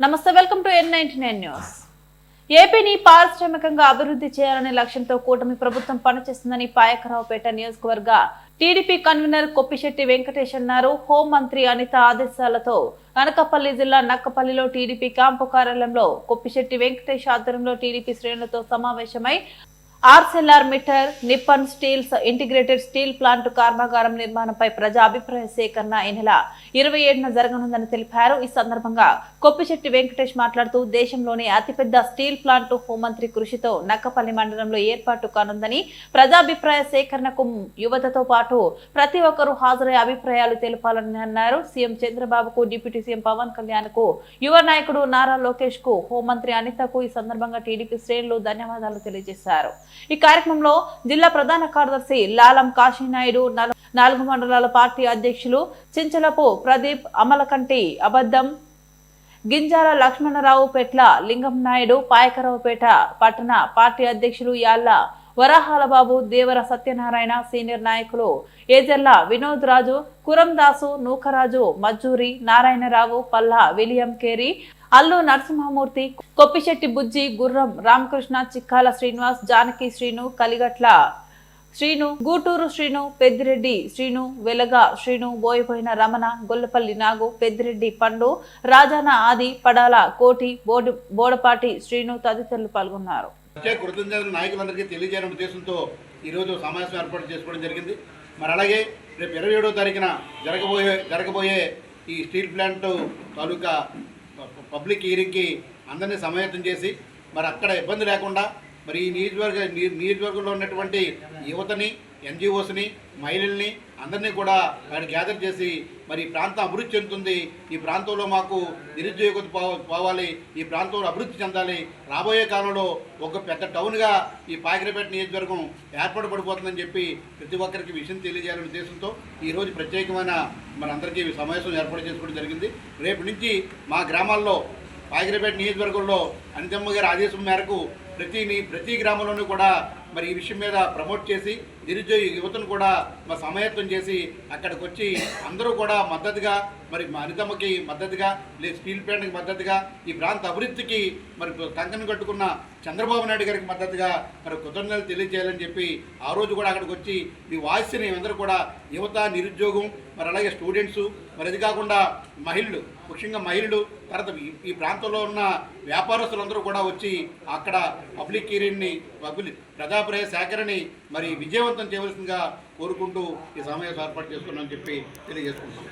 నమస్తే welcome to N ninety nine news ఏపీని పారిశ్రామికంగా అభివృద్ధి చేయాలనే లక్ష్యంతో కూటమి ప్రభుత్వం పనిచేస్తుందని పాయకరావుపేట నియోజకవర్గ టీడీపీ కన్వీనర్ కొప్పిశెట్టి వెంకటేష్ అన్నారు. హోంమంత్రి అనిత ఆదేశాలతో అనకపల్లి జిల్లా నక్కపల్లిలో టీడీపీ క్యాంపు కార్యాలయంలో కొప్పిశెట్టి వెంకటేష్ ఆధ్వర్యంలో టీడీపీ శ్రేణులతో సమావేశమై Arcelor Mittal Nippon steels integrated steel plant కర్మాగారం నిర్మాణంపై ప్రజా అభిప్రాయ సేకరణ ఈ నెల ఇరవై ఏడున జరగనుందని తెలిపారు. ఈ సందర్భంగా కొప్పిశెట్టి వెంకటేష్ మాట్లాడుతూ దేశంలోనే అతిపెద్ద స్టీల్ ప్లాంట్ హోంమంత్రి కృషితో నక్కపల్లి మండలంలో ఏర్పాటు కానుందని ప్రజాభిప్రాయ సేకరణకు యువతతో పాటు ప్రతి ఒక్కరూ హాజరై అభిప్రాయాలు తెలపాలని అన్నారు. సీఎం చంద్రబాబుకు డిప్యూటీ సీఎం పవన్ కళ్యాణ్కు యువ నాయకుడు నారా లోకేష్కు హోంమంత్రి అనితకు ఈ సందర్భంగా టీడీపీ శ్రేణులు ధన్యవాదాలు తెలియజేశారు. ఈ కార్యక్రమంలో జిల్లా ప్రధాన కార్యదర్శి లాలం కాశీనాయుడు నాలుగు మండలాల పార్టీ అధ్యక్షులు చించలపు ప్రదీప్ అమలకంటి అబద్ధం గింజాల లక్ష్మణరావు పెట్ల లింగం నాయుడు పాయకరావుపేట పట్టణ పార్టీ అధ్యక్షులు యాళ్ళ వరాహాల బాబు దేవర సత్యనారాయణ సీనియర్ నాయకులు ఏజర్ల వినోద్ రాజు కురందాసు నూకరాజు మజ్జూరి నారాయణరావు పల్లా విలియం కేరి అల్లు నరసింహమూర్తి కొప్పిశెట్టి బుజ్జి గుర్రం రామకృష్ణ చిక్కాల శ్రీనివాస్ జానకి శ్రీను కలిగట్ల శ్రీను గూటూరు శ్రీను పెద్దిరెడ్డి శ్రీను వెలగ శ్రీను బోయపోయిన రమణ గొల్లపల్లి నాగు పెద్దిరెడ్డి పండు రాజాన ఆది పడాల కోటి బోడి బోడపాటి శ్రీను తదితరులు పాల్గొన్నారు. కృతజ్ఞతలు నాయకులందరికీ తెలియజేయడం ఉద్దేశంతో ఈరోజు సమావేశం ఏర్పాటు చేసుకోవడం జరిగింది. మరి అలాగే రేపు ఇరవై ఏడో తారీఖున జరగబోయే జరగబోయే ఈ స్టీల్ ప్లాంట్ తాలూకా పబ్లిక్ హీరింగ్కి అందరినీ సమాయత్తం చేసి మరి అక్కడ ఇబ్బంది లేకుండా మరి ఈ నియోజకవర్గ నియోజకవర్గంలో ఉన్నటువంటి యువతని ఎన్జిఓస్ని మహిళల్ని అందరినీ కూడా అక్కడ గ్యాదర్ చేసి మరి ఈ ప్రాంతం అభివృద్ధి చెందుతుంది. ఈ ప్రాంతంలో మాకు నిరుద్యోగత పో- పోవాలి. ఈ ప్రాంతంలో అభివృద్ధి చెందాలి. రాబోయే కాలంలో ఒక పెద్ద టౌన్గా ఈ పాకిరపేట నియోజకవర్గం ఏర్పాటు పడిపోతుందని చెప్పి ప్రతి ఒక్కరికి విషయం తెలియజేయాలనే ఉద్దేశంతో ఈరోజు ప్రత్యేకమైన మనందరికీ సమావేశం ఏర్పాటు చేసుకోవడం జరిగింది. రేపు నుంచి మా గ్రామాల్లో పాకిరపేట నియోజకవర్గంలో అనితమ్మ గారి ఆదేశం మేరకు ప్రతి ప్రతి గ్రామంలోనూ కూడా మరి ఈ విషయం మీద ప్రమోట్ చేసి నిరుద్యోగ యువతను కూడా మా సమాయత్వం చేసి అక్కడికి వచ్చి అందరూ కూడా మద్దతుగా మరి మా అనితమ్మకి మద్దతుగా లేదు స్టీల్ ప్లాంట్కి మద్దతుగా ఈ ప్రాంత అభివృద్ధికి మరి కంకణం కట్టుకున్న చంద్రబాబు నాయుడు గారికి మద్దతుగా మరి కృతజ్ఞతలు తెలియజేయాలని చెప్పి ఆ రోజు కూడా అక్కడికి వచ్చి మీ వాయిస్ని అందరూ కూడా యువత నిరుద్యోగం మరి అలాగే స్టూడెంట్స్ మరి అది కాకుండా మహిళలు ముఖ్యంగా మహిళలు తర్వాత ఈ- ప్రాంతంలో ఉన్న వ్యాపారస్తులందరూ కూడా వచ్చి అక్కడ పబ్లిక్ హీరింగ్ని పబ్లిక్ ప్రజాప్రాయ సేకరణని మరి విజయవంతం చేయవలసిందిగా కోరుకుంటూ ఈ సమావేశం ఏర్పాటు చేసుకున్నామని చెప్పి తెలియజేసుకుంటున్నాం.